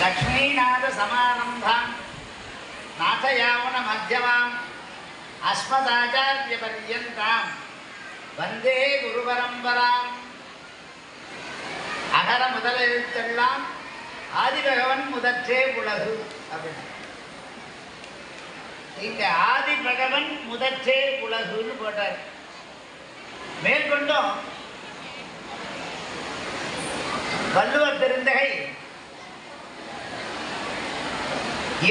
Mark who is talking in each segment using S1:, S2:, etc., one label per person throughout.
S1: லக்ஷ்மிநாத சமாரம்பாம் நாதயாவன மத்தியமாம் அஸ்மதாச்சாரிய பரியந்தாம் வந்தே குரு பரம்பராம் அகர முதல் எழுத்தெல்லாம் ஆதிபகவன் முதற்றே உலகு அப்படின்னு இங்க ஆதிபகவன் முதற்றே உலகுன்னு போட்டார் மேற்கொண்டும் வள்ளுவர் பெருந்தகை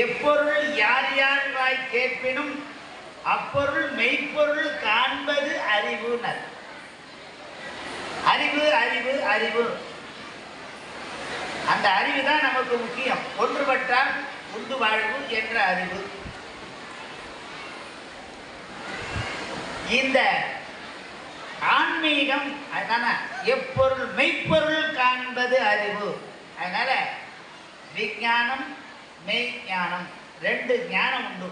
S1: எப்பொருள் யார் யார் வாய் கேட்பினும் அப்பொருள் மெய்ப்பொருள் காண்பது அறிவு அறிவு அறிவு அறிவு அந்த அறிவு தான் நமக்கு முக்கியம் ஒன்றுபட்டால் உண்டு வாழ்வு என்ற அறிவு இந்த ஆன்மீகம் எப்பொருள் மெய்ப்பொருள் காண்பது அறிவு அதனால விஞ்ஞானம் மெய் ஞானம் ரெண்டு ஞானம் உண்டு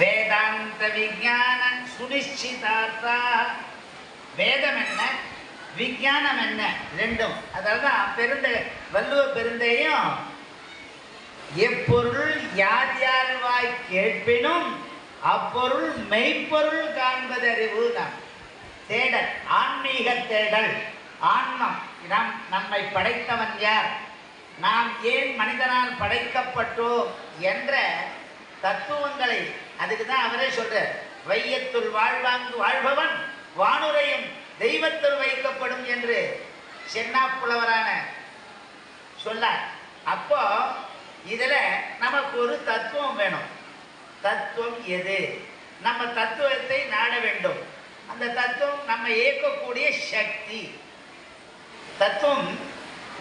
S1: வேதாந்த விஜான சுனிச்சிதார்த்தா வேதம் என்ன விஜானம் என்ன ரெண்டும் அதாவது பெருந்த வள்ளுவ பெருந்தையும் எப்பொருள் யார் யார்வாய் கேட்பினும் அப்பொருள் மெய்ப்பொருள் காண்பது அறிவு தான் தேடல் ஆன்மீக தேடல் ஆன்மம் நம் நம்மை படைத்தவன் யார் நாம் ஏன் மனிதனால் படைக்கப்பட்டோம் என்ற தத்துவங்களை அதுக்கு தான் அவரே சொல்ற வையத்துள் வாழ்வாங்கு வாழ்பவன் வானுரையும் தெய்வத்தில் வைக்கப்படும் என்று சென்னா புலவரான சொன்னார் அப்போ இதில் நமக்கு ஒரு தத்துவம் வேணும் தத்துவம் எது நம்ம தத்துவத்தை நாட வேண்டும் அந்த தத்துவம் நம்ம இயக்கக்கூடிய சக்தி தத்துவம்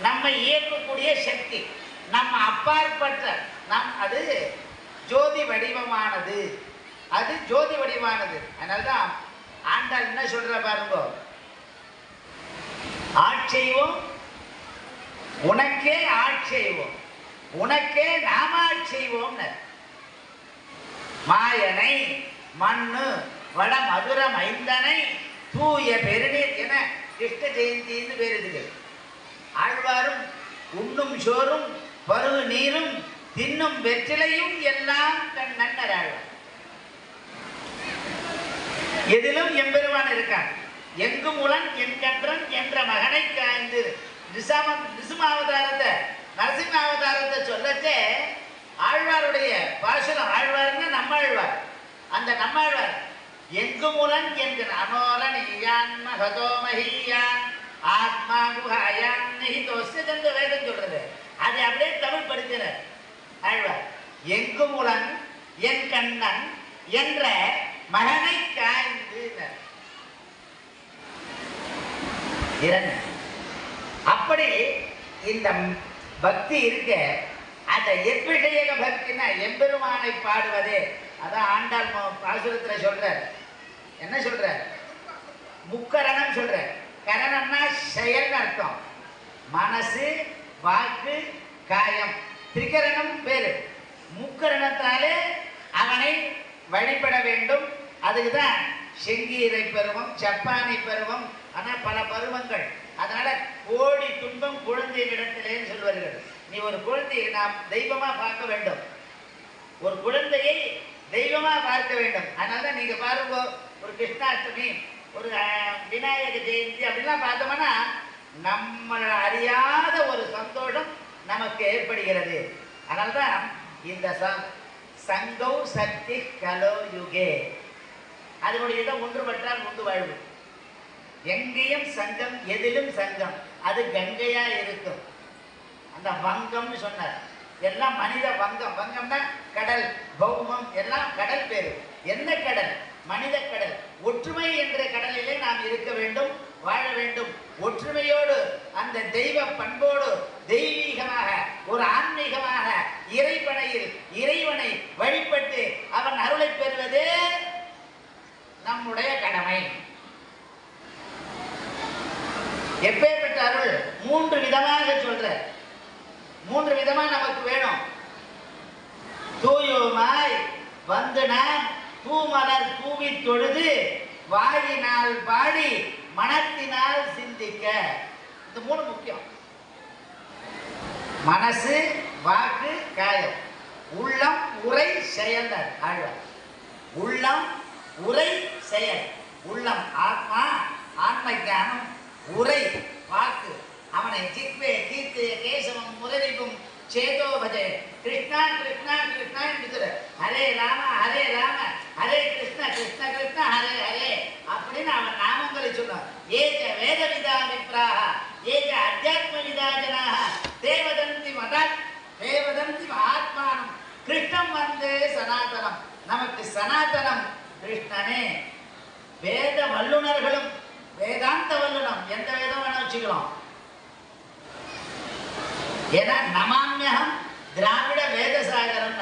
S1: நம்மை இயக்கக்கூடிய சக்தி நம்ம அப்பாற்பட்ட நம் அது ஜோதி வடிவமானது அது ஜோதி வடிவானது அதனால தான் ஆண்டாள் என்ன சொல்ற பாருங்க ஆட்செய்வோம் உனக்கே ஆட்செய்வோம் உனக்கே நாம ஆட்செய்வோம்னு மாயனை மண்ணு வட மதுரம் ஐந்தனை தூய பெருநீர் என கிருஷ்ண ஜெயந்தின்னு பேருதுகள் ஆழ்வாரும் உண்ணும் சோறும் பருகு நீரும் தின்னும் வெற்றிலையும் எல்லாம் தன் நன்னர் ஆழ்வார் எதிலும் எம்பெருவான் இருக்கார் எங்கும் உளன் கன்றன் என்ற மகனை காய்ந்து நிசாம நிசும அவதாரத்தை நரசிம்ம அவதாரத்தை சொல்லச்சே ஆழ்வாருடைய பாசுரம் ஆழ்வார்னா நம்ம ஆழ்வார் அந்த நம்மாழ்வார் எங்கும் எங்கு முலன் என்கிற அனோலன் இயான் ஆத்மா அயான்னு வேதம் சொல்றது அதை அப்படியே தமிழ் படுத்தினர் ஆழ்வார் எங்குமுடன் என் கண்ணன் என்ற மகனை காய்ந்து அப்படி இந்த பக்தி இருக்க அந்த எப்பிஷேக பக்தினா எம்பெருமானை பாடுவதே அதான் ஆண்டாள் பாசுரத்தில் சொல்றார் என்ன சொல்ற முக்கரணம் சொல்ற செயல் அர்த்தம் மனசு வாக்கு காயம் திரிகரணம் பேரு முக்கரணத்தாலே அவனை வழிபட வேண்டும் அதுக்கு செங்கீரை பருவம் சப்பானி பருவம் ஆனால் பல பருவங்கள் அதனால கோடி துன்பம் குழந்தையினிடத்திலேன்னு சொல்வார்கள் நீ ஒரு குழந்தையை நாம் தெய்வமாக பார்க்க வேண்டும் ஒரு குழந்தையை தெய்வமாக பார்க்க வேண்டும் அதனால தான் நீங்கள் பாருங்க ஒரு கிருஷ்ணாஷ்டமி ஒரு விநாயக ஜெயந்தி அப்படிலாம் பார்த்தோம்னா நம்ம அறியாத ஒரு சந்தோஷம் நமக்கு ஏற்படுகிறது அதனால்தான் இந்த சங்கௌ சக்தி கலோ யுகே அதனுடைய இடம் ஒன்றுபட்டால் உண்டு வாழ்வு எங்கேயும் சங்கம் எதிலும் சங்கம் அது கங்கையா இருக்கும் அந்த வங்கம்னு சொன்னார் எல்லாம் மனித வங்கம் வங்கம்னா கடல் பௌமம் எல்லாம் கடல் பேரு என்ன கடல் மனித கடல் ஒற்றுமை என்ற கடலிலே நாம் இருக்க வேண்டும் வாழ வேண்டும் ஒற்றுமையோடு அந்த தெய்வ பண்போடு தெய்வீகமாக ஒரு ஆன்மீகமாக இறைப்படையில் இறைவனை வழிபட்டு அவன் அருளை பெறுவது நம்முடைய கடமை எப்பேற்பட்ட அருள் மூன்று விதமாக சொல்ற மூன்று விதமா நமக்கு வேணும் தூயோமாய் வந்து நான் பூமலர் பூவி தொழுது வாயினால் பாடி மனத்தினால் சிந்திக்க இந்த மூணு முக்கியம் மனசு வாக்கு காயம் உள்ளம் உரை செயலர் ஆழ்வார் உள்ளம் உரை செயல் உள்ளம் ஆத்மா ஆத்மை ஞானம் உரை வாக்கு அவனை ஜிக்வே கீர்த்திய கேசவம் முரளிபும் சேதோபஜே கிருஷ்ணா கிருஷ்ணா கிருஷ்ணா என்று ஹரே ராம ஹரே ராம ஹரே கிருஷ்ண கிருஷ்ண கிருஷ்ண ஹரே ஹரே அப்படின்னு அவன் நாமங்களை சொன்னான் ஏஜ வேத விதா மித்ரா ஏஜ அத்தியாத்ம விதா ஜனாக தேவதந்தி மதாத் தேவதந்தி மகாத்மானம் கிருஷ்ணம் வந்து சனாதனம் நமக்கு சனாதனம் கிருஷ்ணனே வேத வல்லுநர்களும் வேதாந்த வல்லுனம் எந்த வேதம் வேணும் வச்சுக்கலாம் ஏன்னா நமாமியகம் திராவிட வேத சாகரம்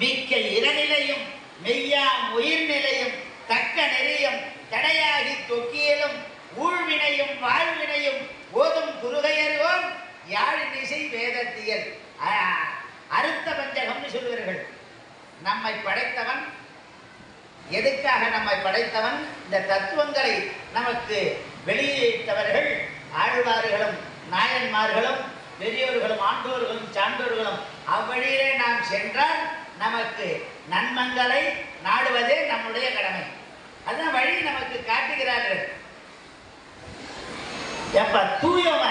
S1: மிக்க இரநிலையும் மெய்யாம் நிலையும் தக்க நெறியும் தடையாகி தொக்கியலும் ஊழ்வினையும் வாழ்வினையும் ஓதும் யாழ் யாழினிசை வேதத்தியல் அறுத்த பஞ்சகம்னு சொல்லுவார்கள் நம்மை படைத்தவன் எதுக்காக நம்மை படைத்தவன் இந்த தத்துவங்களை நமக்கு வெளியிட்டவர்கள் ஆழ்வார்களும் நாயன்மார்களும் பெரியோர்களும் ஆண்டோர்களும் சான்றோர்களும் அவ்வழியிலே நாம் சென்றால் நமக்கு நன்மங்களை நாடுவதே நம்முடைய கடமை அதுதான் வழி நமக்கு காட்டுகிறார்கள் எப்ப தூயமை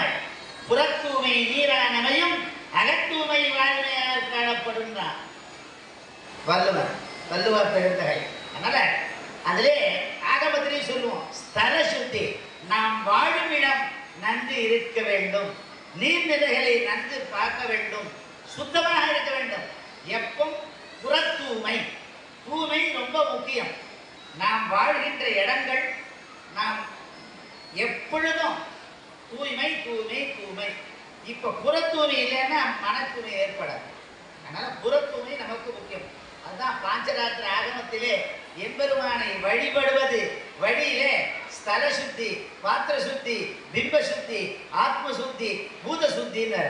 S1: புறத்தூய்மை நீரானமையும் அகத்தூய்மை வாழ்மையான காணப்படும் தான் வள்ளுவர் வள்ளுவர் பெருந்தகை அதனால அதிலே ஆகமத்திலே சொல்லுவோம் ஸ்தல சுத்தி நாம் வாழும் இடம் நன்கு இருக்க வேண்டும் நீர்நிலைகளை நன்கு பார்க்க வேண்டும் சுத்தமாக இருக்க வேண்டும் எப்பவும் புறத்தூய்மை தூய்மை ரொம்ப முக்கியம் நாம் வாழ்கின்ற இடங்கள் நாம் எப்பொழுதும் தூய்மை தூய்மை தூய்மை இப்போ புறத்தூமை இல்லைன்னா மனத்தூய்மை ஏற்படாது அதனால் புறத்தூமை நமக்கு முக்கியம் அதுதான் பாஞ்சராத்திர ஆகமத்திலே எம்பெருமானை வழிபடுவது வழியிலே ஸ்தல சுத்தி பாத்திர சுத்தி பிம்ப சுத்தி ஆத்ம சுத்தி பூத சுத்தின்னு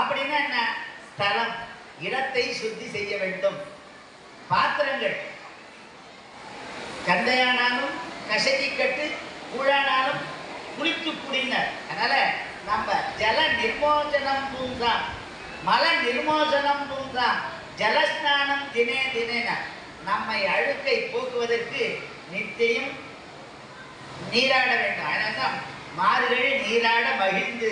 S1: அப்படின்னா என்ன ஸ்தலம் இடத்தை சுத்தி செய்ய வேண்டும் பாத்திரங்கள் கந்தையானாலும் கசகி கட்டு கூழானாலும் குளித்து குடினர் அதனால நம்ம ஜல நிர்மோஜனம் பூங்கா மல நிர்மோசனம் பூங்கா ஜலஸ்நானம் தினே தினேன நம்மை அழுக்கை போக்குவதற்கு நித்தியம் நீராட வேண்டும் அதனால்தான் மாறுகள் நீராட மகிழ்ந்து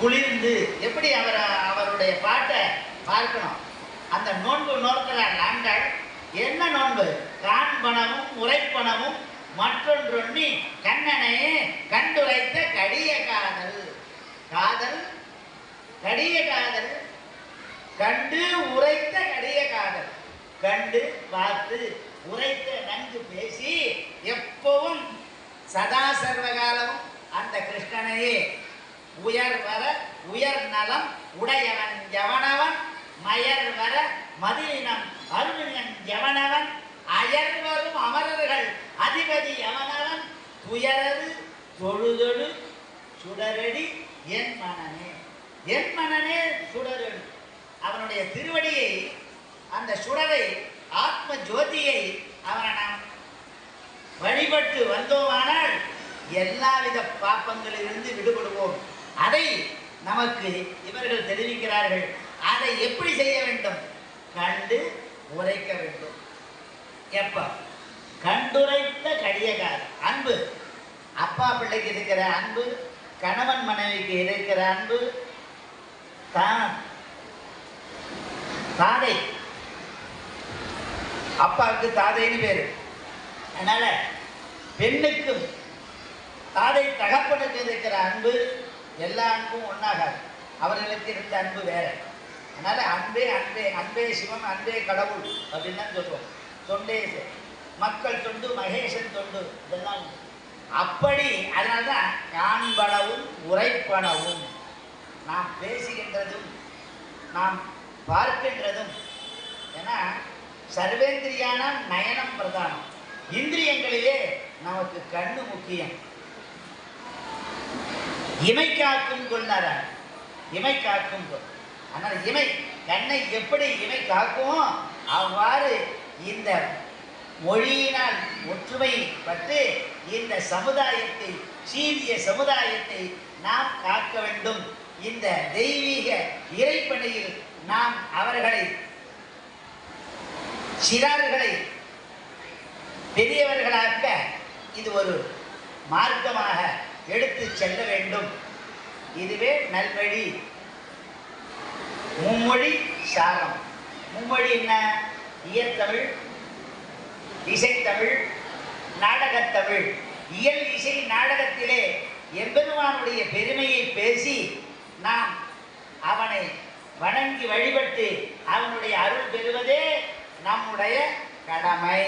S1: குளிர்ந்து எப்படி அவர் அவருடைய பாட்டை பார்க்கணும் அந்த நோன்பு நோக்கிறார் நாங்கள் என்ன நோன்பு கான் பணமும் உரைப்பணமும் மற்றொன்றொன்னி கண்ணனையே கண்டுரைத்த கடிய காதல் காதல் கடிய காதல் கண்டு உரைத்த கடிய காதல் கண்டு பார்த்து உரைத்த நன்கு பேசி எப்பவும் சதா சர்வகாலமும் அந்த கிருஷ்ணனையே உயர் வர உயர் நலம் உடையவன் எவனவன் மயர் வர மதியினம் அருணன் எவனவன் அயர் வரும் அமரர்கள் அதிபதி எவனவன் துயரது தொழுதொழு சுடரடி என் மனனே என் மனனே சுடரடி அவனுடைய திருவடியை அந்த சுடரை ஆத்ம ஜோதியை அவனை நாம் வழிபட்டு வந்தோமானால் எல்லாவித பாப்பங்களிலிருந்து விடுபடுவோம் அதை நமக்கு இவர்கள் தெரிவிக்கிறார்கள் அதை எப்படி செய்ய வேண்டும் கண்டு உரைக்க வேண்டும் எப்ப கண்டுரைத்த கடியக்கார அன்பு அப்பா பிள்ளைக்கு இருக்கிற அன்பு கணவன் மனைவிக்கு இருக்கிற அன்பு தான் தாதை அப்பாவுக்கு தாதைன்னு பேர் அதனால் பெண்ணுக்கும் தாதை தகப்பனுக்கு இருக்கிற அன்பு எல்லா அன்பும் ஒன்றாகாது அவர்களுக்கு இருந்த அன்பு வேற அதனால் அன்பே அன்பே அன்பே சிவம் அன்பே கடவுள் அப்படின்னு தான் சொல்லுவோம் தொண்டே மக்கள் தொண்டு மகேசன் தொண்டு இதெல்லாம் அப்படி அதனால்தான் காண்பனவும் உரைப்படவும் நாம் பேசுகின்றதும் நாம் பார்க்கின்றதும் ஏன்னா சர்வேந்திரியான நயனம் பிரதானம் இந்திரியங்களிலே நமக்கு கண்ணு முக்கியம் இமை காக்கும் கொள்னாரா இமை காக்கும் கொள் ஆனால் இமை தன்னை எப்படி இமை காக்கும் அவ்வாறு இந்த மொழியினால் ஒற்றுமை பட்டு இந்த சமுதாயத்தை சீரிய சமுதாயத்தை நாம் காக்க வேண்டும் இந்த தெய்வீக இறைப்பணியில் நாம் அவர்களை சிறார்களை பெரியவர்களாக்க இது ஒரு மார்க்கமாக எடுத்து செல்ல வேண்டும் இதுவே நல்வழி மும்மொழி சாரம் மும்மொழி என்ன இயற்தமிழ் இசைத்தமிழ் நாடகத்தமிழ் இயல் இசை நாடகத்திலே எம்பெருமானுடைய பெருமையை பேசி நாம் அவனை வணங்கி வழிபட்டு அவனுடைய அருள் பெறுவதே நம்முடைய கடமை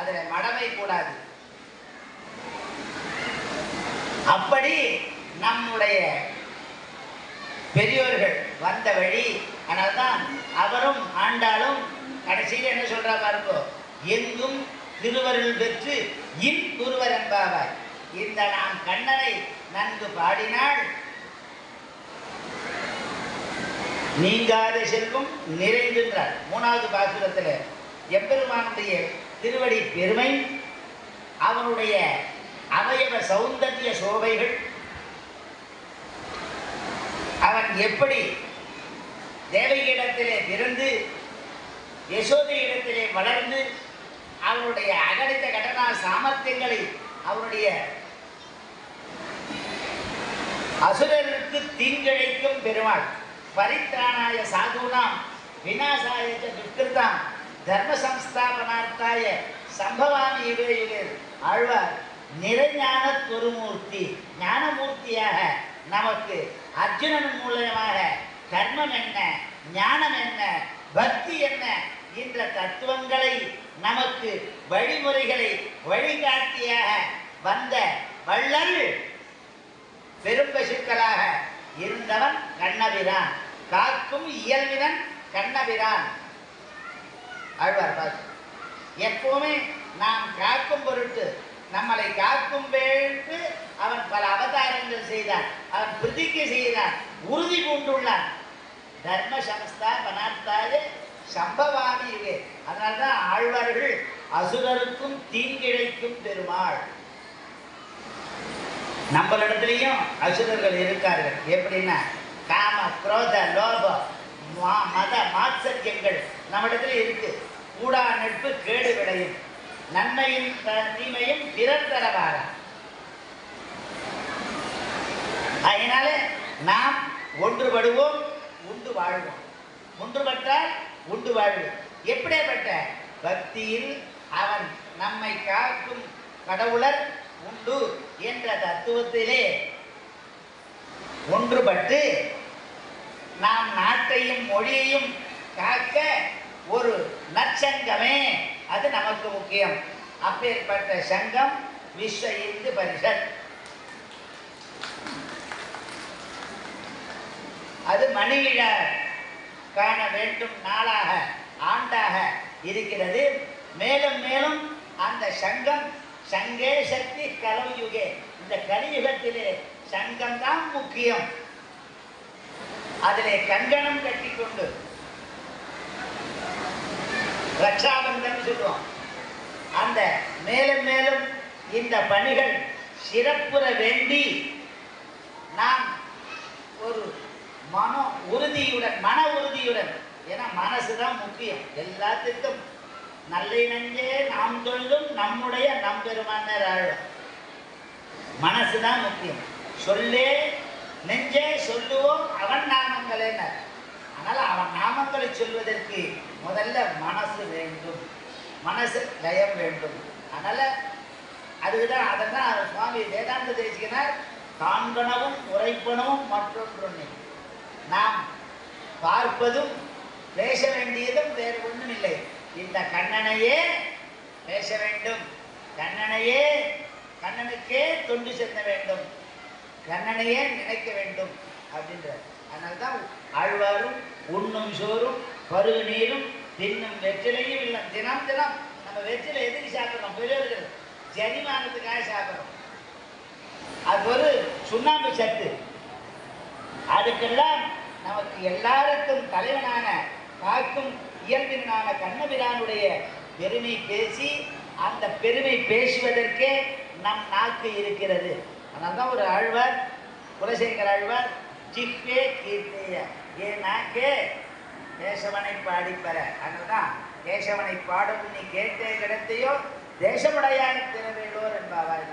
S1: அதில் மடமை கூடாது அப்படி நம்முடைய பெரியோர்கள் வந்த வழி அதனால்தான் அவரும் ஆண்டாலும் கடைசியில் என்ன சொல்றா பாருங்கோ எங்கும் திருவருள் பெற்று இன் குருவர் என்பாவார் இந்த நாம் கண்ணனை நன்கு பாடினால் நீங்காத செல்வம் நிறைந்துன்றார் மூணாவது பாசுரத்தில் எம்பெருமானுடைய திருவடி பெருமை அவனுடைய அவயவ சௌந்தரிய சோபைகள் அவன் எப்படி தேவையிடத்திலே பிறந்து யசோதையிடத்திலே வளர்ந்து அவனுடைய அகடித்த கடனா சாமர்த்தியங்களை அவனுடைய அசுரருக்கு தீங்கிழைக்கும் பெருமாள் பரித்ராணாய சாதுனாம் விநாசாய துக்கிருத்தாம் தர்ம சம்ஸ்தாபனார்த்தாய சம்பவாமி இவே ஆழ்வார் நிறைஞான குருமூர்த்தி ஞானமூர்த்தியாக நமக்கு அர்ஜுனன் மூலமாக கர்மம் என்ன ஞானம் என்ன பக்தி என்ன என்ற தத்துவங்களை நமக்கு வழிமுறைகளை வழிகாட்டியாக வந்த வள்ளல் பெரும்பசுக்களாக இருந்தவன் கண்ணபிரான் காக்கும் இயல்பினன் கண்ணபிரான் அழ்வார் பாஸ் எப்பவுமே நாம் காக்கும் பொருட்டு நம்மளை காக்கும் வேள்வி அவன் பல அவதாரங்கள் செய்தான் அவன் பிரதிக்கு செய்தான் உறுதி பூண்டுள்ளான் தர்ம சமஸ்தா பனாத்தாய சம்பவாமி இது அதனால்தான் ஆழ்வார்கள் அசுரருக்கும் தீங்கிழைக்கும் பெருமாள் நம்மளிடத்துலையும் அசுரர்கள் இருக்கார்கள் எப்படின்னா காம குரோத லோப மத மாத்சரியங்கள் நம்மிடத்துல இருக்கு கூடா நட்பு கேடு விளையும் நன்மையும் தீமையும் பிறர் தரவாரா அதனால நாம் ஒன்றுபடுவோம் உண்டு வாழ்வோம் ஒன்றுபட்டால் உண்டு வாழ்வோம் எப்படியாப்பட்ட பக்தியில் அவன் நம்மை காக்கும் கடவுளர் உண்டு என்ற தத்துவத்திலே ஒன்றுபட்டு நாம் நாட்டையும் மொழியையும் காக்க ஒரு நற்சங்கமே அது நமக்கு முக்கியம் அப்பேற்பட்ட சங்கம் விஸ்வ இந்து பரிஷத் அது மணியில காண வேண்டும் நாளாக ஆண்டாக இருக்கிறது மேலும் மேலும் அந்த சங்கம் சங்கே சக்தி கலவியுகே இந்த கலியுகத்திலே சங்கம் தான் முக்கியம் அதிலே கங்கணம் கட்டிக்கொண்டு ரக்ஷாபந்தம் சொல்லுவோம் அந்த மேலும் மேலும் இந்த பணிகள் சிறப்புற வேண்டி நாம் ஒரு மன உறுதியுடன் மன உறுதியுடன் ஏன்னா மனசு தான் முக்கியம் எல்லாத்துக்கும் நல்லிணங்கே நாம் சொல்லும் நம்முடைய நம்பெருமானர் ஆழம் மனசு தான் முக்கியம் சொல்லே நெஞ்சே சொல்லுவோம் அவன் நாமங்களேனர் ஆனால் அவன் நாமங்களை சொல்வதற்கு முதல்ல மனசு வேண்டும் மனசு லயம் வேண்டும் அதனால் அதுதான் அதெல்லாம் சுவாமி வேதாந்த தேசிகனார் காண்கனவும் உரைப்பனவும் மற்றொன்று நாம் பார்ப்பதும் பேச வேண்டியதும் வேறு ஒன்றும் இல்லை இந்த கண்ணனையே பேச வேண்டும் கண்ணனையே கண்ணனுக்கே தொண்டு செல்ல வேண்டும் கண்ணனையே நினைக்க வேண்டும் அப்படின்ற அதனால்தான் ஆழ்வாரும் உண்ணும் சோறும் பருவ நீரும் தின்னும் வெற்றிலையும் இல்லை தினம் தினம் நம்ம வெற்றில எதுக்கு சாப்பிட்றோம் பெரியவர்கள் ஜனிமானத்துக்காக சாப்பிட்றோம் அது ஒரு சுண்ணாம்பு சத்து அதுக்கெல்லாம் நமக்கு எல்லாருக்கும் தலைவனான காக்கும் இயல்பினான கண்ணபிரானுடைய பெருமை பேசி அந்த பெருமை பேசுவதற்கே நம் நாக்கு இருக்கிறது அதனால் தான் ஒரு ஆழ்வார் குலசேகர் ஆழ்வார் ஜிஹ்வே கீர்த்திய ஏ நாக்கே தேசவனை பாடி பெற அதுதான் கேசவனை பாடும் நீ கேட்டே கிடத்தையோ தேசமுடையான் திறவேலோர் என்பாவாய்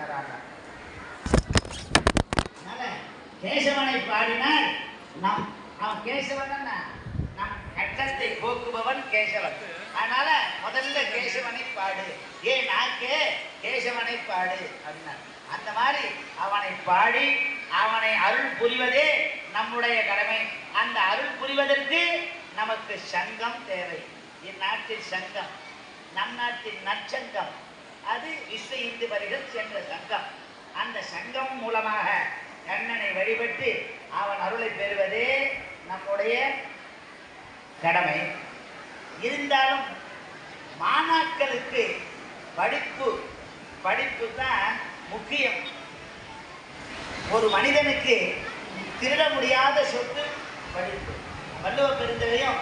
S1: கேசவனை பாடினால் நம் அவன் கேசவன் நம் கட்டத்தை போக்குபவன் கேசவன் அதனால முதல்ல கேசவனை பாடு ஏ நாக்கே கேசவனை பாடு அப்படின்னார் அந்த மாதிரி அவனை பாடி அவனை அருள் புரிவதே நம்முடைய கடமை அந்த அருள் புரிவதற்கு நமக்கு சங்கம் தேவை இந்நாட்டில் சங்கம் நம் நாட்டில் நற்சங்கம் அது விஸ்வ இந்து வரிகள் சென்ற சங்கம் அந்த சங்கம் மூலமாக கண்ணனை வழிபட்டு அவன் அருளை பெறுவதே நம்முடைய கடமை இருந்தாலும் மாணாக்களுக்கு படிப்பு படிப்பு தான் முக்கியம் ஒரு மனிதனுக்கு திருட முடியாத சொத்து படிப்பு வள்ளுவ பெருந்தகையும்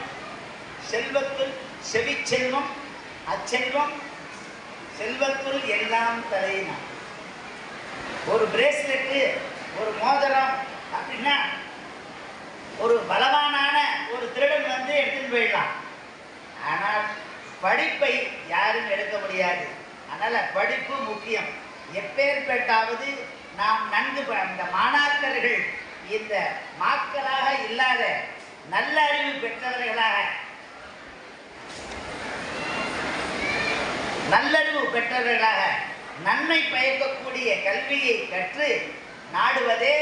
S1: செல்வத்துள் செவி செல்வம் அச்செல்வம் செல்வத்துள் எல்லாம் தலையினான் ஒரு பிரேஸ்லெட்டு ஒரு மோதிரம் அப்படின்னா ஒரு பலவானான ஒரு திருடன் வந்து எடுத்துன்னு போயிடலாம் ஆனால் படிப்பை யாரும் எடுக்க முடியாது அதனால் படிப்பு முக்கியம் எப்பேற்பட்டாவது நாம் நன்கு இந்த மாணாக்கர்கள் இந்த மாக்களாக இல்லாத நல்ல அறிவு பெற்றவர்களாக நல்லறிவு பெற்றவர்களாக நன்மை பயக்கக்கூடிய கல்வியை கற்று நாடுவதே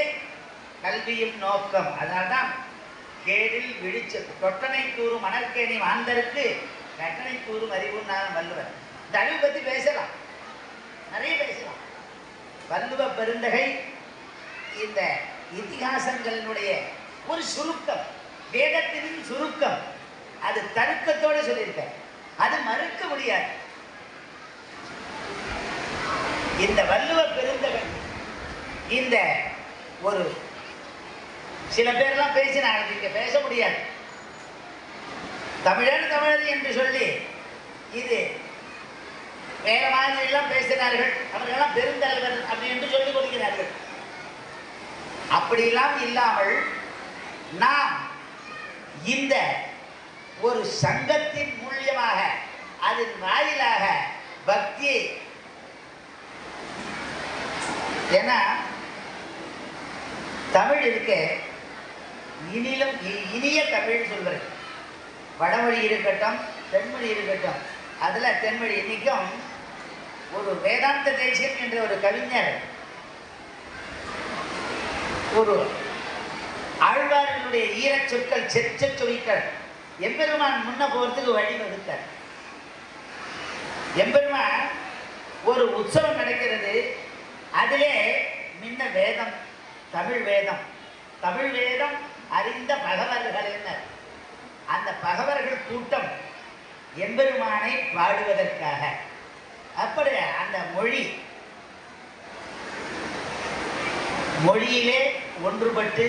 S1: கல்வியும் நோக்கம் அதனால்தான் கேடில் விழிச்ச தொட்டனை கூறும் மணற்கேணி மாந்தருக்கு கட்டணை கூறும் அறிவுன்னாலும் வள்ளுவர் இந்த அறிவு பற்றி பேசலாம் நிறைய பேசலாம் வள்ளுவ பெருந்தகை இந்த இத்திகாசங்களினுடைய ஒரு சுருக்கம் வேதத்தின் சுருக்கம் அது தருக்கத்தோடு சொல்லியிருக்க அது மறுக்க முடியாது இந்த வள்ளுவ பெருந்தவன் இந்த ஒரு சில பேர்லாம் பேசினாங்க இங்க பேச முடியாது தமிழன் தமிழர் என்று சொல்லி இது வேற மாதிரி பேசினார்கள் அவர்களெல்லாம் பெருந்தலைவர் அப்படி என்று சொல்லிக் கொடுக்கிறார்கள் அப்படியெல்லாம் இல்லாமல் நாம் இந்த ஒரு சங்கத்தின் மூலியமாக அதன் வாயிலாக பக்தி ஏன்னா தமிழ் இருக்கு இனிலும் இனிய தமிழ் சொல்கிறது வடமொழி இருக்கட்டும் தென்மொழி இருக்கட்டும் அதில் தென்மொழி இன்னைக்கும் ஒரு வேதாந்த தேசியம் என்ற ஒரு கவிஞர் ஒரு ஆழ்வார்களுடைய ஈரச் சொற்கள் செற்ற சொற்கள் எம்பெருமான் முன்ன போகிறதுக்கு வழி எம்பெருமான் ஒரு உற்சவம் நடக்கிறது அதிலே மின்ன வேதம் தமிழ் வேதம் தமிழ் வேதம் அறிந்த பகவர்கள் என்ன அந்த பகவர்கள் கூட்டம் எம்பெருமானை பாடுவதற்காக அப்படி அந்த மொழி மொழியிலே ஒன்றுபட்டு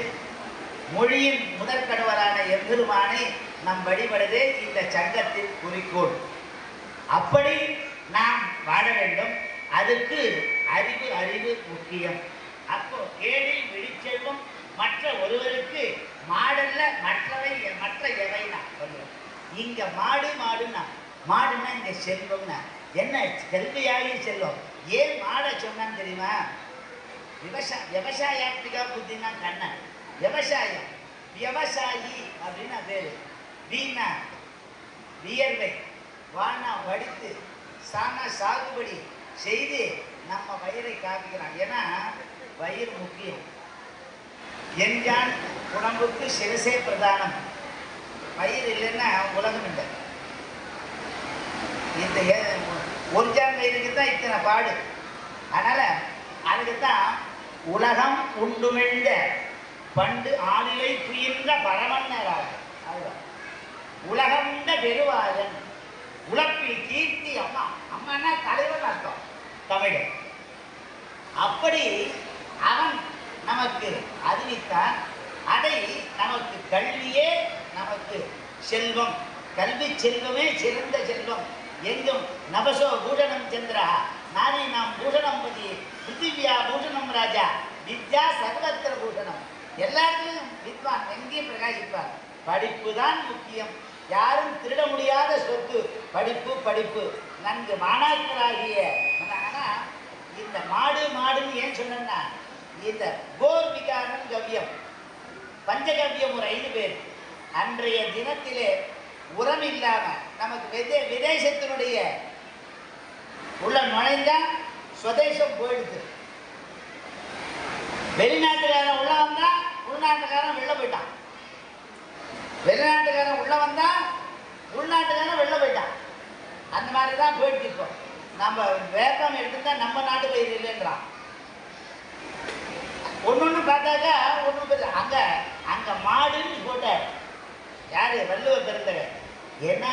S1: மொழியின் முதற்கடுவரான எம்பெருமானை நம் வழிபடுது இந்த சங்கத்தின் குறிக்கோள் அப்படி நாம் வாழ வேண்டும் அதுக்கு அறிவு அறிவு முக்கியம் அப்போ கேள்வி விழிச்செல்வம் மற்ற ஒருவருக்கு மாடல்ல மற்றவை மற்ற எவை நான் இங்க மாடு மாடுன்னா மாடுனா இங்க செல்வம்னா என்ன செல்வியாகி செல்வம் ஏன் மாடை சொன்னான்னு தெரியுமா விவசாய விவசாயாத்மிகா புத்தினா கண்ணன் விவசாயம் விவசாயி அப்படின்னா பேர் வீணா வியர்வை வானா வடித்து சாணா சாகுபடி செய்து நம்ம வயிறை காப்பிக்கிறான் ஏன்னா வயிறு முக்கியம் என்ஜான் உடம்புக்கு சிரசே பிரதானம் பயிர் இல்லைன்னா உலகம் இல்லை இந்த ஒன்றாம் வயிறுக்கு தான் இத்தனை பாடு அதனால் அதுக்கு தான் உலகம் உண்டுமிழ்ந்த பண்டு ஆளிலை புயின்ற பரமன்னராக உலகந்த பெருவாதன் உழப்பில் கீர்த்தி அம்மா அம்மா தலைவர் அர்த்தம் தமிழர் அப்படி அவன் நமக்கு அறிவித்தான் அதை நமக்கு கல்வியே நமக்கு செல்வம் கல்வி செல்வமே சிறந்த செல்வம் எங்கும் நபசோ பூஷணம் சந்திரா நானே நாம் பூஷணம் பதி பிருத்திவியா பூஷணம் ராஜா வித்யா சர்வத்திர பூஷணம் எல்லா வித்வான் எங்கேயும் பிரகாசிப்பார் படிப்பு தான் முக்கியம் யாரும் திருட முடியாத சொத்து படிப்பு படிப்பு நன்கு மாணாக்கராகிய ஆனால் இந்த மாடு மாடுன்னு ஏன் சொன்னா இந்த கோபிகாரம் கவ்யம் பஞ்சகவ்யம் ஒரு ஐந்து பேர் அன்றைய தினத்திலே உரம் இல்லாமல் நமக்கு விதே விதேசத்தினுடைய உள்ள நுழைந்தா சுதேசம் போயிடுது வெளிநாட்டுக்காரன் உள்ள வந்தா உள்நாட்டுக்காரன் வெளில போயிட்டான் வெளிநாட்டுக்காரன் உள்ள வந்தா உள்நாட்டுக்காரன் வெளில போயிட்டான் அந்த மாதிரிதான் போயிட்டு இருக்கோம் நம்ம வேப்பம் எடுத்துட்டா நம்ம நாட்டு இது இல்லைன்றான் ஒன்னொன்னு பார்த்தாக்கா ஒன்று அங்க அங்க மாடுன்னு போட்டார் யாரு வள்ளுவ பிறந்தவர் ஏன்னா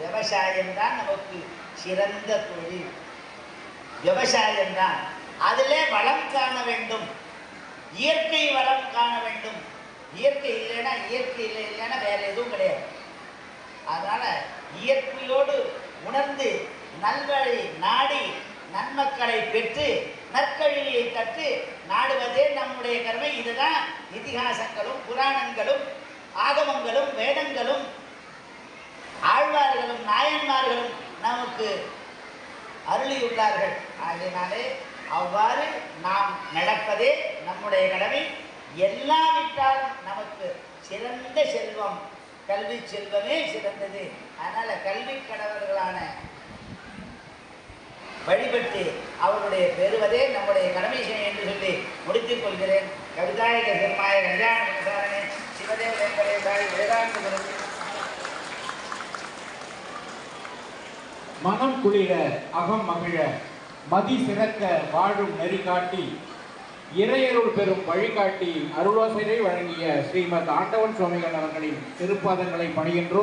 S1: விவசாயம் தான் நமக்கு சிறந்த தொழில் விவசாயம் தான் அதிலே வளம் காண வேண்டும் இயற்கை வளம் காண வேண்டும் இயற்கை இல்லைன்னா இயற்கை இல்லை இல்லைன்னா வேற எதுவும் கிடையாது அதனால இயற்கையோடு உணர்ந்து நல்வழி நாடி நன்மக்களை பெற்று நற்கழியை கற்று நாடுவதே நம்முடைய கருமை இதுதான் இதிகாசங்களும் புராணங்களும் ஆகமங்களும் வேதங்களும் ஆழ்வார்களும் நாயன்மார்களும் நமக்கு அருளியுள்ளார்கள் அதனாலே அவ்வாறு நாம் நடப்பதே நம்முடைய கடமை எல்லாவிட்டாலும் நமக்கு சிறந்த செல்வம் கல்வி செல்வமே சிறந்தது அதனால் கல்வி கடவர்களான வழிபட்டு அவருடைய பெறுவதே நம்முடைய கடமை என்று சொல்லி முடித்துக் கொள்கிறேன் கவிதாயக சிம்மாய கல்யாண விசாரணை சிவதேவ வேதாந்த
S2: மனம் குளிர அகம் மகிழ மதி சிறக்க வாழும் நெறி காட்டி இறையருள் பெறும் வழிகாட்டி அருளோசனை வழங்கிய ஸ்ரீமத் ஆண்டவன் சுவாமிகள் அவர்களின் திருப்பாதங்களை பணிகின்றோம்